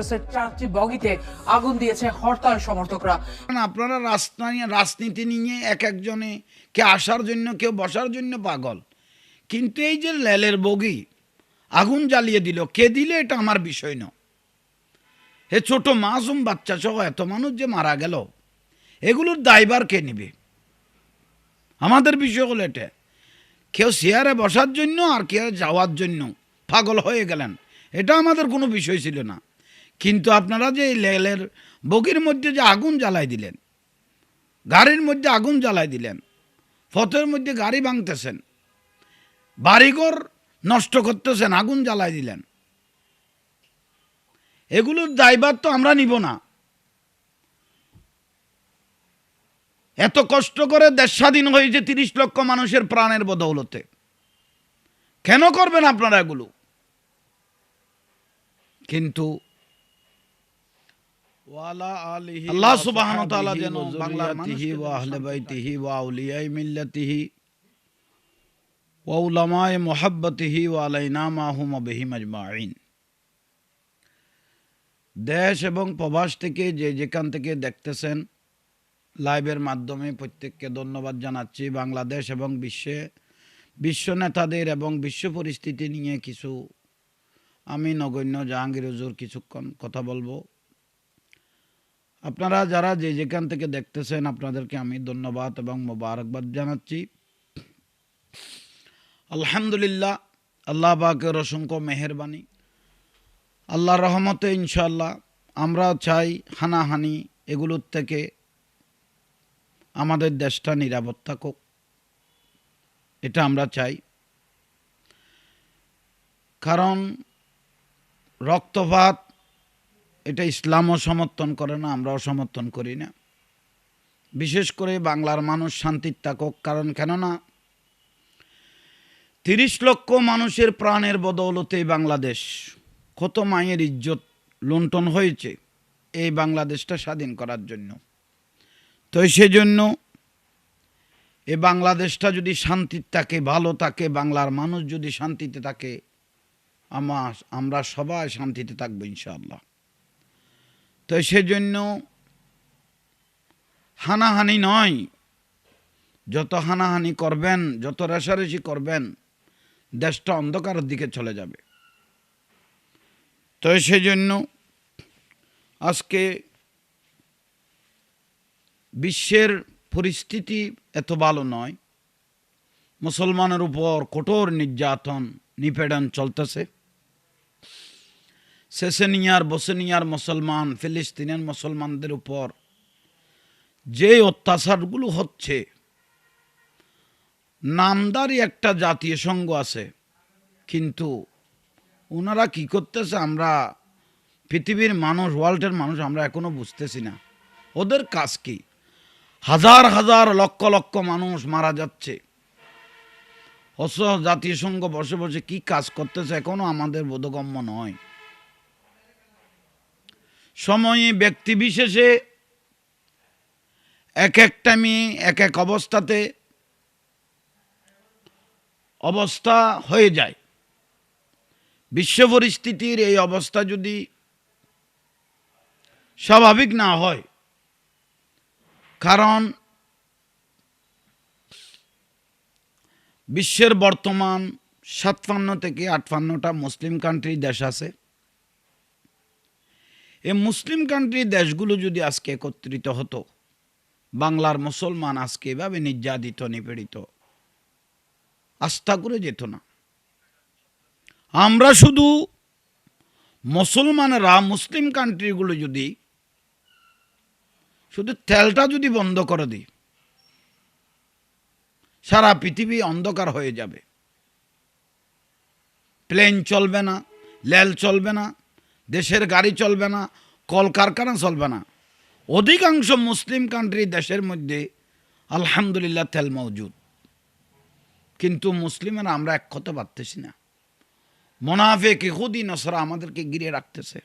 এক্সপ্রেসের চারটি বগিতে আগুন দিয়েছে হরতাল সমর্থকরা। কারণ আপনারা রাজনীতি নিয়ে এক একজনে কে আসার জন্য, কেউ বসার জন্য পাগল। কিন্তু এই যে লেলের বগি, আগুন জ্বালিয়ে দিল, কে দিলে এটা আমার বিষয় না এ ছোট মাসুম বাচ্চা সহ এত মানুষ যে মারা গেল, এগুলোর দায়বার কে নিবে? আমাদের বিষয় হলো এটা, কেউ চেয়ারে বসার জন্য আর কেউ যাওয়ার জন্য পাগল হয়ে গেলেন, এটা আমাদের কোনো বিষয় ছিল না। কিন্তু আপনারা যে এই লেলের বগির মধ্যে যে আগুন জ্বালাই দিলেন, গাড়ির মধ্যে আগুন জ্বালাই দিলেন ফতের মধ্যে গাড়ি ভাঙতেছেন, বাড়িঘর নষ্ট করতেছেন, আগুন জ্বালাই দিলেন, এগুলোর দায়ভার তো আমরা নিব না। এত কষ্ট করে দেশ স্বাধীন হয়েছে তিরিশ লক্ষ মানুষের প্রাণের বদৌলতে। কেন করবেন আপনারা এগুলো? কিন্তু আল্লাহ তাআলা যেন বাংলার মানুষকে ওয়া আহলে বাইতিহি ওয়া আউলিয়াই মিল্লাতিহি ওয়া উলামায়ে মুহাব্বতিহি ওয়া আলাইনা মাহুম বিহিম আজমাইন দেশ এবং প্রবাস থেকে যে যেখান থেকে দেখতেছেন লাইভের মাধ্যমে প্রত্যেককে ধন্যবাদ জানাচ্ছি। বাংলাদেশ এবং বিশ্বে বিশ্ব নেতাদের এবং বিশ্ব পরিস্থিতি নিয়ে কিছু আমি নগণ্য জাহাঙ্গীর হুজুর কিছুক্ষণ কথা বলব। আপনারা যারা যে যেখান থেকে দেখতেছেন, আপনাদেরকে আমি ধন্যবাদ এবং মোবারকবাদ জানাচ্ছি। আলহামদুলিল্লাহ, আল্লাহ পাকের অসংখ্য মেহরবানি। আল্লাহ রহমতে ইনশাল্লাহ আমরা চাই হানাহানি এগুলোর থেকে আমাদের দেশটা নিরাপদ থাকুক। এটা আমরা চাই। কারণ রক্তপাত এটা ইসলামও সমর্থন করে না, আমরাও সমর্থন করি না। বিশেষ করে বাংলার মানুষ শান্তির থাকুক কারণ কেননা তিরিশ লক্ষ মানুষের প্রাণের বদৌলতে বাংলাদেশ কত মায়ের ইজ্জত লুণ্ঠন হয়েছে এই বাংলাদেশটা স্বাধীন করার জন্য। তো সেজন্য এ বাংলাদেশটা যদি শান্তির থাকে ভালো থাকে বাংলার মানুষ যদি শান্তিতে থাকে আমার আমরা সবাই শান্তিতে থাকব ইনশাআল্লাহ। তো সেজন্য হানাহানি নয়। যত হানাহানি করবেন, যত রেশারেশি করবেন, দেশটা অন্ধকারের দিকে চলে যাবে। তো সেজন্য আজকে বিশ্বের পরিস্থিতি এত ভালো নয়। মুসলমানের উপর কঠোর নির্যাতন, নিপীড়ন চলতেছে। সেসেনিয়ার, বসেনিয়ার মুসলমান, ফিলিস্তিনের মুসলমানদের উপর যে অত্যাচারগুলো হচ্ছে, নামদারি একটা জাতীয় সংঘ আছে। কিন্তু ওনারা কি করতেছে আমরা? পৃথিবীর মানুষ, ওয়ার্ল্ডের মানুষ আমরা এখনও বুঝতেছি না। ওদের কাজ কি? হাজার হাজার লক্ষ লক্ষ মানুষ মারা যাচ্ছে। অথচ জাতীয় সংঘ বসে বসে কি কাজ করতেছে এখনও আমাদের বোধগম্য নয়। সময়ে ব্যক্তি বিশেষে এক একটা মেয়ে এক এক অবস্থাতে অবস্থা হয়ে যায়। বিশ্ব পরিস্থিতির এই অবস্থা যদি স্বাভাবিক না হয়, কারণ বিশ্বের বর্তমান সাতপান্ন থেকে আটপান্নটা মুসলিম কান্ট্রি দেশ আছে। এই মুসলিম কান্ট্রি দেশগুলো যদি আজকে একত্রিত হতো, বাংলার মুসলমান আজকে এভাবে নির্যাতিত, নিপীড়িত, আস্থা করে যেত না। আমরা শুধু মুসলমানরা, মুসলিম কান্ট্রিগুলো যদি শুধু তেলটা যদি বন্ধ করে দিই সারা পৃথিবী অন্ধকার হয়ে যাবে। প্লেন চলবে না লেল চলবে না দেশের গাড়ি চলবে না, কলকারখানা চলবে না। অধিকাংশ মুসলিম কান্ট্রি দেশের মধ্যে আলহামদুলিল্লাহ তেল মজুদ। কিন্তু মুসলিমেরা আমরা এক হতে পারতেছি না। মোনাফেক ইহুদি, নসরা আমাদেরকে ঘিরে রাখতেছে।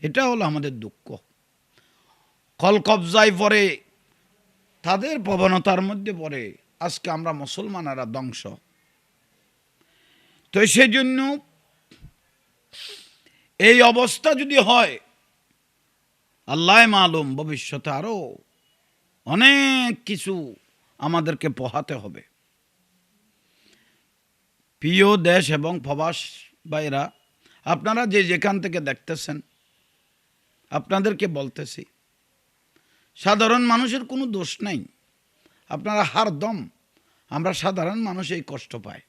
এটা হলো আমাদের দুঃখ। কল কবজায় পরে তাদের প্রবণতার মধ্যে পড়ে, আজকে আমরা মুসলমানেরা ধ্বংস। তো সেই জন্য এই অবস্থা যদি হয় আল্লাহ মালুম, ভবিষ্যতে আরও অনেক কিছু আমাদেরকে পোহাতে হবে। প্রিয় দেশ এবং প্রবাস বাইরা আপনারা যে যেখান থেকে দেখতেছেন, আপনাদেরকে বলতেছি, সাধারণ মানুষের কোনো দোষ নাই। আপনারা হার দম, আমরা সাধারণ মানুষ এই কষ্ট পায়।